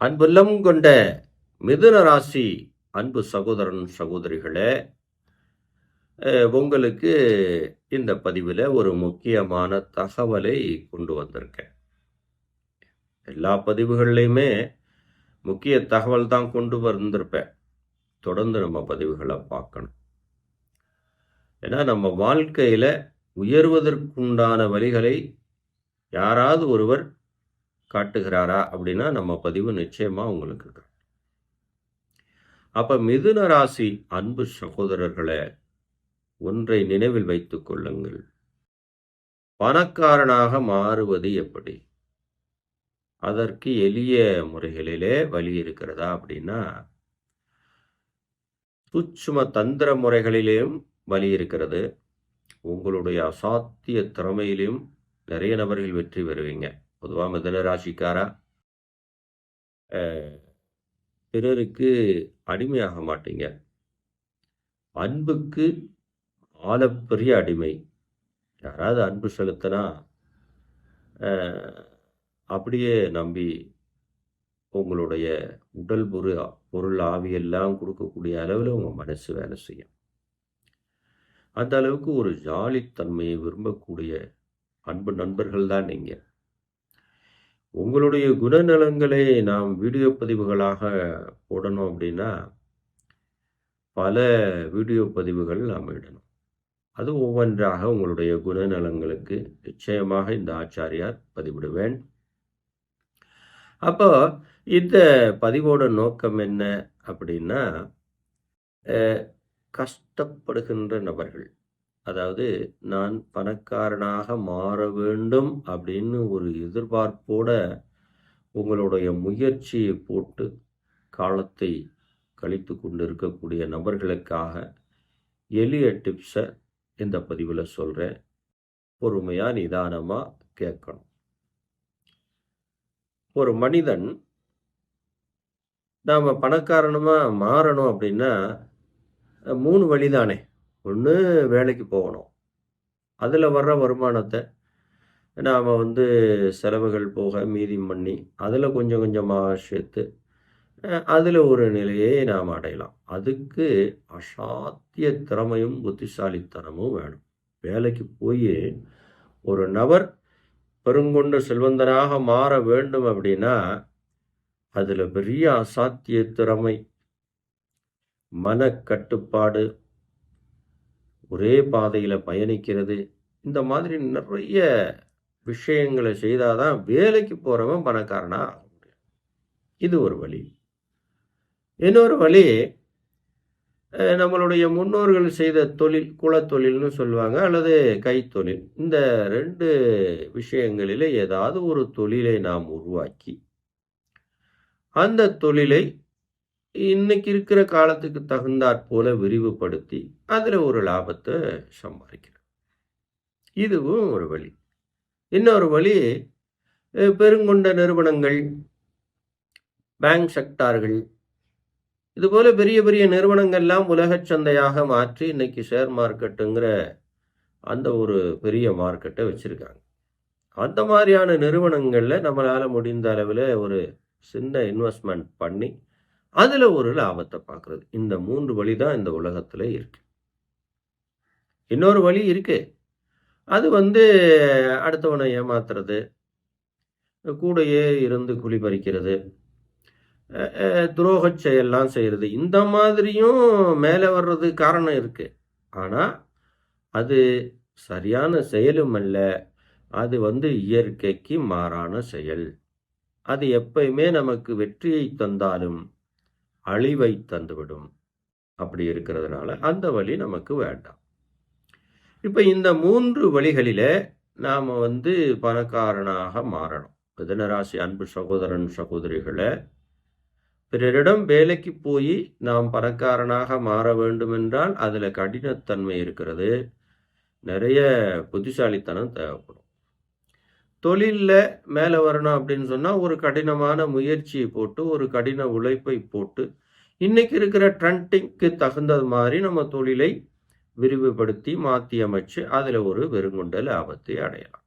அன்புள்ளம் கொண்ட மிதுன ராசி அன்பு சகோதரன் சகோதரிகளே உங்களுக்கு இந்த பதிவில் ஒரு முக்கியமான தகவலை கொண்டு வந்திருக்கேன். எல்லா பதிவுகள்லையுமே முக்கிய தகவல் தான் கொண்டு வந்திருப்பேன். தொடர்ந்து நம்ம பதிவுகளை பார்க்கணும். ஏன்னா நம்ம வாழ்க்கையில் உயர்வதற்குண்டான வழிகளை யாராவது ஒருவர் காட்டுகிறாரா அப்படின்னா நம்ம பதிவு நிச்சயமாக உங்களுக்கு அப்போ மிதுன ராசி அன்பு சகோதரர்களை ஒன்றை நினைவில் வைத்து கொள்ளுங்கள். பணக்காரனாக மாறுவது எப்படி? அதற்கு எளிய முறைகளிலே வழி இருக்கிறதா அப்படின்னா சூட்சும தந்திர முறைகளிலேயும் வழி இருக்கிறது. உங்களுடைய அசாத்திய திறமையிலையும் நிறைய நபர்கள் வெற்றி பெறுவீங்க. பொதுவாக மிதன ராசிக்காரா? அஹ், பிறருக்கு அடிமையாக மாட்டீங்க. அன்புக்கு ஆழப்பெரிய அடிமை. யாராவது அன்பு செலுத்தினா அஹ், அப்படியே நம்பி உங்களுடைய உடல் பொரு பொருள் ஆவியெல்லாம் கொடுக்கக்கூடிய அளவில் உங்கள் மனசு வேலை செய்யும். அந்த அளவுக்கு ஒரு ஜாலித்தன்மையை விரும்பக்கூடிய அன்பு நண்பர்கள் தான் நீங்கள் உங்களுடைய குணநலங்களை நாம் வீடியோ பதிவுகளாக போடணும் அப்படின்னா பல வீடியோ பதிவுகள் நாம் இடணும். அது ஒவ்வொன்றாக உங்களுடைய குணநலங்களுக்கு நிச்சயமாக இந்த ஆச்சாரியார் பதிவிடுவேன். அப்போ இந்த பதிவோட நோக்கம் என்ன அப்படின்னா கஷ்டப்படுகின்ற நபர்கள். அதாவது நான் பணக்காரனாக மாற வேண்டும் அப்படின்னு ஒரு எதிர்பார்ப்போட உங்களுடைய முயற்சியை போட்டு காலத்தை கழித்து கொண்டு இருக்கக்கூடிய நபர்களுக்காக எளிய டிப்ஸை இந்த பதிவில் சொல்கிறேன் பொறுமையாக நிதானமாக கேட்கணும். ஒரு மனிதன் நாம் பணக்காரனமாக மாறணும் அப்படின்னா மூணு வழிதானே. ஒன்று வேலைக்கு போகணும். அதில் வர்ற வருமானத்தை நாம் வந்து செலவுகள் போக மீதி பண்ணி அதில் கொஞ்சம் கொஞ்சமாக சேர்த்து அதில் ஒரு நிலையை நாம் அடையலாம். அதுக்கு அசாத்திய திறமையும் புத்திசாலித்தனமும் வேணும். வேலைக்கு போய் ஒரு நபர் பெருங்கொண்ட செல்வந்தனாக மாற வேண்டும் அப்படின்னா அதில் பெரிய அசாத்திய திறமை மனக்கட்டுப்பாடு ஒரே பாதையில் பயணிக்கிறது. இந்த மாதிரி நிறைய விஷயங்களை செய்தாதான் வேலைக்கு போகிறவன் பணக்காரனாக ஆக முடியும். இது ஒரு வழி. இன்னொரு வழி நம்மளுடைய முன்னோர்கள் செய்த தொழில் குலத்தொழில்னு சொல்லுவாங்க அல்லது கைத்தொழில். இந்த ரெண்டு விஷயங்களில் ஏதாவது ஒரு தொழிலை நாம் உருவாக்கி அந்த தொழிலை இன்னைக்கு இருக்கிற காலத்துக்கு தகுந்தாற் போல விரிவுபடுத்தி அதில் ஒரு லாபத்தை சம்பாதிக்கிறோம் இதுவும் ஒரு வழி. இன்னொரு வழி பெருங்கொண்ட நிறுவனங்கள் பேங்க் செக்டார்கள் இதுபோல பெரிய பெரிய நிறுவனங்கள்லாம் உலகச் சந்தையாக மாற்றி இன்னைக்கு ஷேர் மார்க்கெட்டுங்கிற அந்த ஒரு பெரிய மார்க்கெட்டை வச்சுருக்காங்க. அந்த மாதிரியான நிறுவனங்களில் நம்மளால் முடிந்த அளவில் ஒரு சின்ன இன்வெஸ்ட்மெண்ட் பண்ணி அதில் ஒரு லாபத்தை பார்க்குறது. இந்த மூன்று வழி தான் இந்த உலகத்தில் இருக்கு. இன்னொரு வழி இருக்கு. அது வந்து அடுத்தவனை ஏமாத்துறது கூடையே இருந்து குழி பறிக்கிறது துரோகச் செயல்லாம் செய்கிறது இந்த மாதிரியும் மேலே வர்றது காரணம் இருக்கு. ஆனால் அது சரியான செயலும் அல்ல. அது வந்து இயற்கைக்கு மாறான செயல். அது எப்பயுமே நமக்கு வெற்றியை தந்தாலும் அழிவை தந்துவிடும். அப்படி இருக்கிறதுனால அந்த வழி நமக்கு வேண்டாம். இப்போ இந்த மூன்று வழிகளில் நாம் வந்து பணக்காரனாக மாறணும். மிதனராசி அன்பு சகோதரன் சகோதரிகளை பிறரிடம் வேலைக்கு போய் நாம் பணக்காரனாக மாற வேண்டுமென்றால் அதில் கடினத்தன்மை இருக்கிறது. நிறைய புத்திசாலித்தனம் தேவைப்படும். தொழிலில் மேலே வரணும் அப்படின்னு சொன்னால் ஒரு கடினமான முயற்சியை போட்டு ஒரு கடின உழைப்பை போட்டு இன்னைக்கு இருக்கிற ட்ரெண்டிங்க்கு தகுந்தது மாதிரி நம்ம தொழிலை விரிவுபடுத்தி மாற்றி அமைச்சு அதில் ஒரு வெறுங்கொண்ட லாபத்தை அடையலாம்.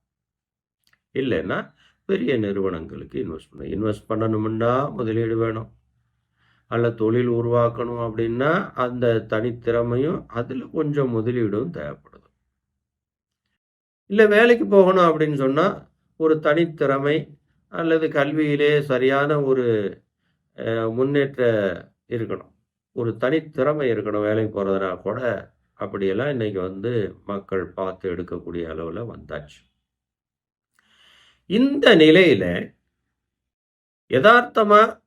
இல்லைன்னா பெரிய நிறுவனங்களுக்கு இன்வெஸ்ட் பண்ண இன்வெஸ்ட் பண்ணணும்னா முதலீடு வேணும். அல்ல தொழில் உருவாக்கணும் அப்படின்னா அந்த தனித்திறமையும் அதில் கொஞ்சம் முதலீடும் தேவைப்படுது. இல்லை வேலைக்கு போகணும் அப்படின்னு சொன்னால் ஒரு தனித்திறமை அல்லது கல்வியிலே சரியான ஒரு முன்னேற்ற இருக்கணும். ஒரு தனித்திறமை இருக்கணும் வேலைக்கு போகிறதுனா கூட அப்படியெல்லாம் இன்னைக்கு வந்து மக்கள் பார்த்து எடுக்கக்கூடிய அளவில் வந்தாச்சு. இந்த நிலையில் யதார்த்தமாக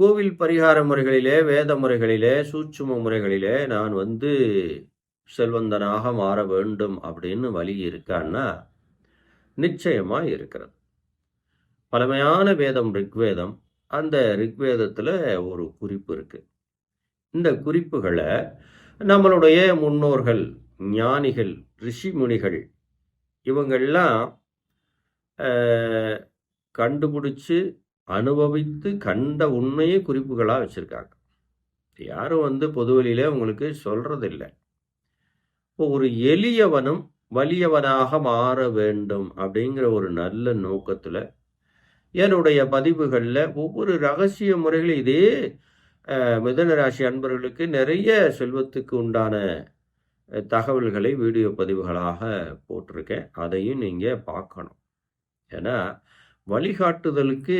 கோவில் பரிகார முறைகளிலே வேத முறைகளிலே சூட்சும முறைகளிலே நான் வந்து செல்வந்தனாக மாற வேண்டும் அப்படின்னு வழி இருக்கான்னா நிச்சயமாக இருக்கிறது பழமையான வேதம் ரிக்வேதம் அந்த ரிக்வேதத்தில் ஒரு குறிப்பு இருக்குது இந்த குறிப்புகளை நம்மளுடைய முன்னோர்கள் ஞானிகள் ரிஷி முனிகள் இவங்கெல்லாம் கண்டுபிடிச்சு அனுபவித்து கண்ட உண்மையை குறிப்புகளாக வச்சுருக்காங்க. யாரும் வந்து பொதுவெளியில் உங்களுக்கு சொல்கிறதில்ல இப்போ ஒரு எளியவனும் வலியவனாக மாற வேண்டும் அப்படிங்கிற ஒரு நல்ல நோக்கத்துல என்னுடைய பதிவுகளில் ஒவ்வொரு ரகசிய முறைகளும் இதே மிதன ராசி அன்பர்களுக்கு நிறைய செல்வத்துக்கு உண்டான தகவல்களை வீடியோ பதிவுகளாக போட்டிருக்கேன். அதையும் நீங்கள் பார்க்கணும். ஏன்னா வழிகாட்டுதலுக்கு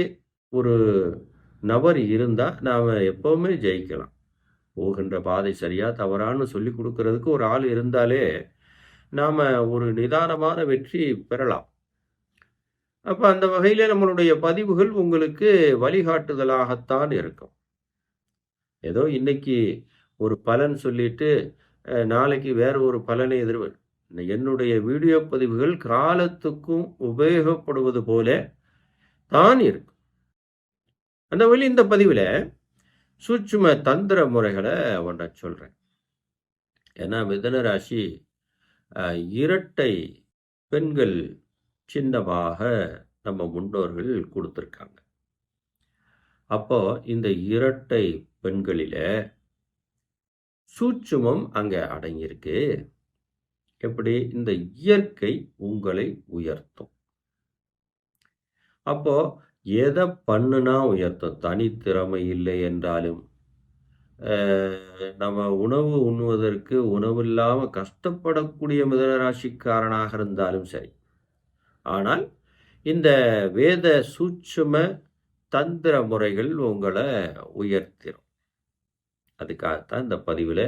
ஒரு நபர் இருந்தால் நாம் எப்போவுமே ஜெயிக்கலாம். போகின்ற பாதை சரியாக தவறான்னு சொல்லி கொடுக்கறதுக்கு ஒரு ஆள் இருந்தாலே நாம் ஒரு நிதானமான வெற்றி பெறலாம். அப்போ அந்த வகையில் நம்மளுடைய பதிவுகள் உங்களுக்கு வழிகாட்டுதலாகத்தான் இருக்கும். ஏதோ இன்னைக்கு ஒரு பலன் சொல்லிட்டு நாளைக்கு வேற ஒரு பலனை எதிர்வர் என்னுடைய வீடியோ பதிவுகள் காலத்துக்கும் உபயோகப்படுவது போல தான் இருக்கும். அந்த வழி இந்த பதிவில் சூட்சும தந்திர முறைகளை ஒன்றை சொல்கிறேன் ஏன்னா மிதன ராசி இரட்டை பெண்கள் சின்னமாக நம்ம முன்னோர்கள் கொடுத்துருக்காங்க. அப்போ இந்த இரட்டை பெண்களில சூட்சுமம் அங்கே அடங்கியிருக்கு. எப்படி? இந்த இயற்கை உங்களை உயர்த்தும். அப்போ எதை பண்ணுனா உயர்த்தும்? தனித்திறமை இல்லை என்றாலும் நம்ம உணவு உண்ணுவதற்கு உணவு இல்லாமல் கஷ்டப்படக்கூடிய மிதனராசிக்காரனாக இருந்தாலும் சரி. ஆனால் இந்த வேத சூட்சும தந்திர முறைகள் உங்களை உயர்த்திடும் அதுக்காகத்தான் இந்த பதிவில்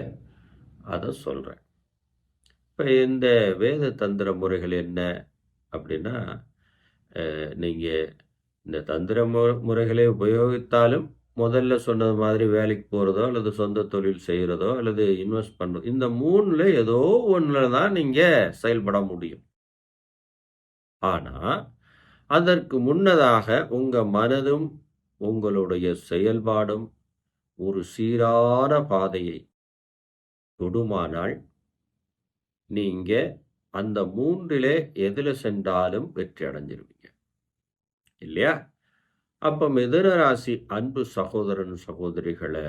அதை சொல்கிறேன் இப்போ இந்த வேத தந்திர முறைகள் என்ன அப்படின்னா நீங்கள் இந்த தந்திர முறைகளை உபயோகித்தாலும் முதல்ல சொன்னது மாதிரி வேலைக்கு போகிறதோ அல்லது சொந்த தொழில் செய்கிறதோ அல்லது இன்வெஸ்ட் பண்ணுறதோ இந்த மூணில் ஏதோ ஒன்றில் தான் நீங்கள் செயல்பட முடியும். ஆனால் அதற்கு முன்னதாக உங்கள் மனதும் உங்களுடைய செயல்பாடும் ஒரு சீரான பாதையை தொடுமானால் நீங்கள் அந்த மூன்றிலே எதில் சென்றாலும் வெற்றி அடைஞ்சிருவீங்க. இல்லையா? அப்போ மிதுன ராசி அன்பு சகோதரன் சகோதரிகளை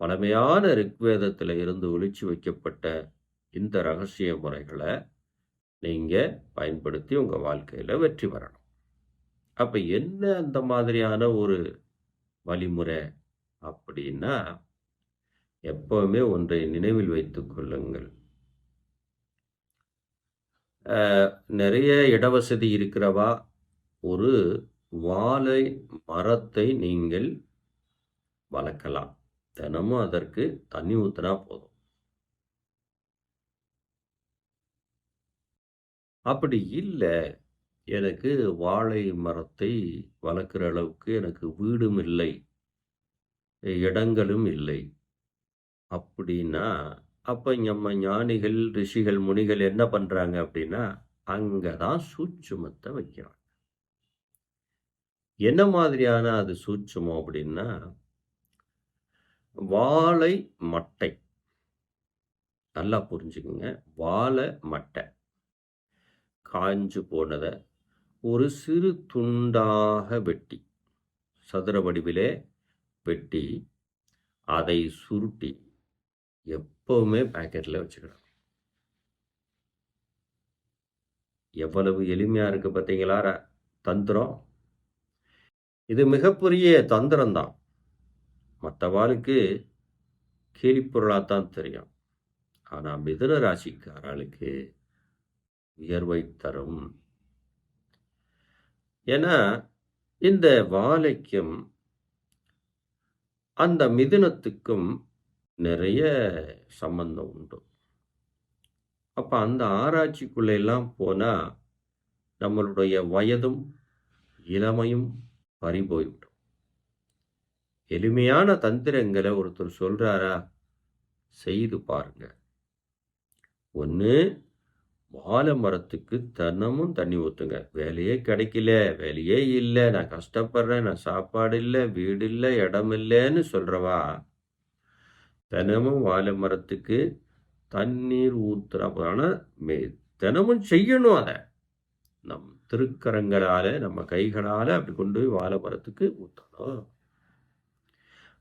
பழமையான ரிக்வேதத்தில் இருந்து ஒழிச்சு வைக்கப்பட்ட இந்த ரகசிய முறைகளை நீங்கள் பயன்படுத்தி உங்கள் வாழ்க்கையில் வெற்றி பெறணும். அப்போ என்ன அந்த மாதிரியான ஒரு வழிமுறை அப்படின்னா எப்பவுமே ஒன்றை நினைவில் வைத்துக் கொள்ளுங்கள். நிறைய இடவசதி இருக்கிறவா? ஒரு வாழை மரத்தை நீங்கள் வளர்க்கலாம். தினமும் அதற்கு தண்ணி ஊற்றினா போதும். அப்படி இல்லை. எனக்கு வாழை மரத்தை வளர்க்குற அளவுக்கு எனக்கு வீடும் இல்லை. இடங்களும் இல்லை. அப்படின்னா அப்போ நம்ம ஞானிகள் ரிஷிகள் முனிகள் என்ன பண்ணுறாங்க அப்படின்னா அங்கே தான் சூட்சுமத்தை வைக்கிறாங்க. என்ன மாதிரியான அது சூட்சுமம் அப்படின்னா வாழை மட்டை. நல்லா புரிஞ்சுக்குங்க. வாழை மட்டை. காஞ்சு போனதை ஒரு சிறு துண்டாக வெட்டி சதுர வடிவிலே வெட்டி அதை சுருட்டி எப்பவுமே பேக்கெட்டில் வச்சுக்கணும். எவ்வளவு எளிமையாக இருக்குது பார்த்தீங்களா தந்திரம். இது மிகப்பெரிய தந்திரம்தான். மற்றவாளுக்கு கேலிப்பொருளாக தெரியும். ஆனால் மிதுன ராசிக்காரர்களுக்கு உயர்வை தரும். ஏன்னா இந்த வாழைக்கும் அந்த மிதுனத்துக்கும் நிறைய சம்பந்தம் உண்டு. அப்போ அந்த ஆராய்ச்சிக்குள்ளெல்லாம் போனால் நம்மளுடைய வயதும் இளமையும் பறிபோய்விடும் எளிமையான தந்திரங்களை ஒருத்தர் சொல்றாரா? செய்து பாருங்க. ஒன்று வாழை மரத்துக்கு தினமும் தண்ணி ஊற்றுங்க வேலையே கிடைக்கல வேலையே இல்லை. நான் கஷ்டப்படுறேன் நான் சாப்பாடு இல்லை வீடு இல்லை இடம் இல்லைன்னு சொல்கிறவா தினமும் வாழை மரத்துக்கு தண்ணீர் ஊற்றுறான மே தினமும் செய்யணும் அதை. நம் திருக்கரங்களால் நம்ம கைகளால் அப்படி கொண்டு போய் வாழை மரத்துக்கு ஊற்றணும்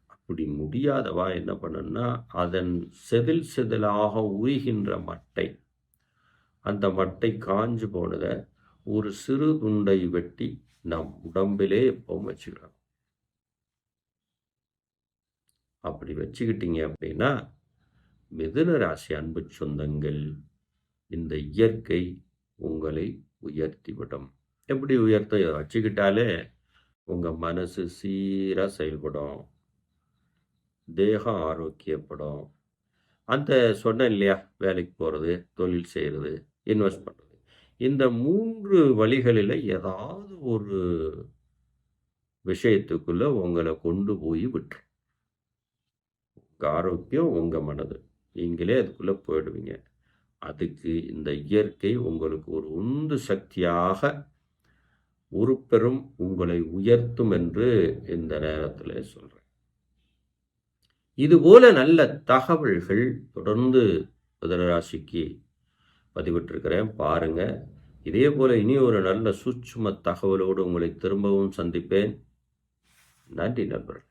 அப்படி முடியாதவா என்ன பண்ணணும்னா அதன் செதில் செதிலாக உரிகின்ற மட்டை அந்த மட்டை காஞ்சு போனதை ஒரு சிறு துண்டை வெட்டி நம் உடம்பிலே எப்பவும் வச்சுக்கலாம் அப்படி வச்சுக்கிட்டீங்க அப்படின்னா மிதுன ராசி அன்பு சொந்தங்கள் இந்த இயற்கை உங்களை உயர்த்தி விடும். எப்படி உயர்த்த? வச்சுக்கிட்டாலே உங்கள் மனசு சீராக செயல்படும். தேகம் ஆரோக்கியப்படும். அந்த சொன்னேன் இல்லையா? வேலைக்கு போகிறது தொழில் செய்கிறது இன்வெஸ்ட் பண்ணுறது இந்த மூன்று வழிகளில் ஏதாவது ஒரு விஷயத்துக்குள்ளே உங்களை கொண்டு போய் விட்டுரு. உங்கள் ஆரோக்கியம் உங்கள் மனது. நீங்களே அதுக்குள்ளே போயிடுவீங்க. அதுக்கு இந்த இயற்கை உங்களுக்கு ஒரு உந்து சக்தியாக உருப்பெறும் உங்களை உயர்த்தும் என்று இந்த நேரத்தில் சொல்கிறேன் இதுபோல நல்ல தகவல்கள் தொடர்ந்து புதனராசிக்கு பதிவிட்டிருக்கிறேன். பாருங்க இதே போல இனி ஒரு நல்ல சூட்சும தகவலோடு உங்களை திரும்பவும் சந்திப்பேன். நன்றி நண்பர்கள்.